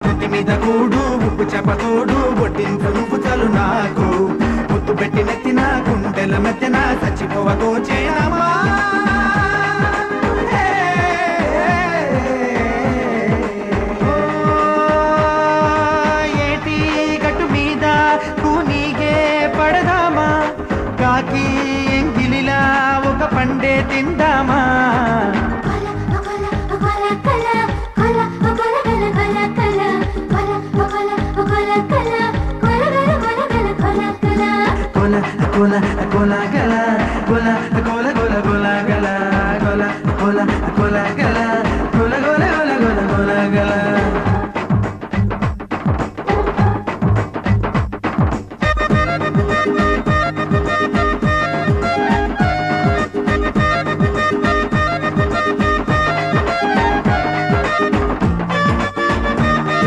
నెత్తి మీద కూడు ఉప్పు చెప్పతోడు బొట్టింపు నువ్వు చలు నాకు. ముద్దు పెట్టి నెత్తిన గుండెల మెత్తిన చచ్చిపోవతో చేయనమ్మా ఏటి గట్టు మీద కూనీగే పడదామా? కాకి ఎంగిలిలా ఒక పండే తిందామా? con la, con la